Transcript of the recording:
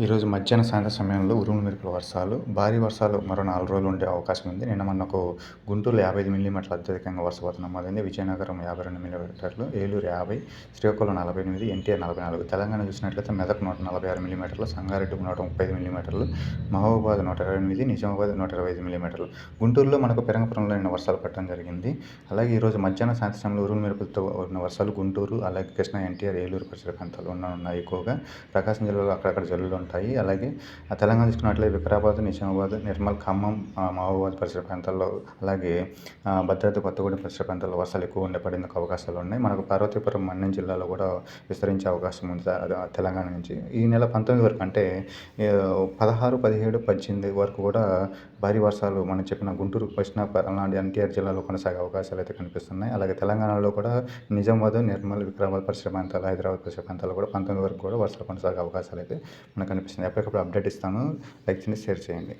ఈరోజు మధ్యాహ్న సాయంత్రం సమయంలో ఉరుములు మెరుపుల వర్షాలు భారీ వర్షాలు మరో నాలుగు రోజులు ఉండే అవకాశం ఉంది. నిన్న మనకు గుంటూరులో యాభై ఐదు మిల్లీమీటర్లు అత్యధికంగా వర్షపాతం నమోదైంది. విజయనగరం యాభై రెండు మిల్లీమీటర్లు ఏలూరు యాభై శ్రీకాకుళం నలభై ఎనిమిది ఎన్టీఆర్ నలభై నాలుగు తెలంగాణ చూసినట్లయితే మెదక్ నూట నలభై ఆరు మిల్లీమీటర్లు సంగారెడ్డి నూట ముప్పై ఐదు మిల్లీమీటర్లు మహబూబాద్ నూట ఇరవై ఎనిమిది నిజామాబాద్ నూట ఇరవై ఐదు మిల్లీమీటర్లు. గుంటూరులో మనకు పెరంగపురంలో నిన్న వర్షాలు పడటం జరిగింది. అలాగే ఈరోజు మధ్యాహ్న సాయంత్రం సమయంలో ఉరుములు మెరుపులతో ఉన్న వర్షాలు గుంటూరు అలాగే కృష్ణా ఎన్టీఆర్ ఏలూరు పరిసర ప్రాంతాలు ఉన్న ఉన్నాయి ఎక్కువగా. ప్రకాశం జిల్లాలో అక్కడక్కడ జల్లులు ఉంటాయి. అలాగే ఆ తెలంగాణ తీసుకున్నట్లయితే వికారాబాద్ నిజామాబాద్ నిర్మల్ ఖమ్మం ఆ, పరిసర ప్రాంతాల్లో అలాగే భద్రాద్రి కొత్తగూడెం పరిసర ప్రాంతాల్లో వర్షాలు ఎక్కువ ఉండే పడేందుకు అవకాశాలు ఉన్నాయి. మనకు పార్వతీపురం మన్యం జిల్లాలో కూడా విస్తరించే అవకాశం ఉంది తెలంగాణ నుంచి. ఈ నెల పంతొమ్మిది వరకు అంటే పదహారు పదిహేడు పద్దెనిమిది వరకు కూడా భారీ వర్షాలు మనం చెప్పిన గుంటూరు కృష్ణా అలాంటి ఎన్టీఆర్ జిల్లాలో కొనసాగే అవకాశాలు అయితే కనిపిస్తున్నాయి. అలాగే తెలంగాణలో కూడా నిజామాబాద్ నిర్మల్ వికారాబాద్ పరిసర ప్రాంతాలు హైదరాబాద్ పరిసర ప్రాంతాల్లో కూడా పంతొమ్మిది వరకు కూడా వర్షాలు కొనసాగే అవకాశాలు అయితే మనకు కనిపిస్తుంది. ఎప్పటికప్పుడు అప్డేట్ ఇస్తాను. లైక్ చేయండి షేర్ చేయండి.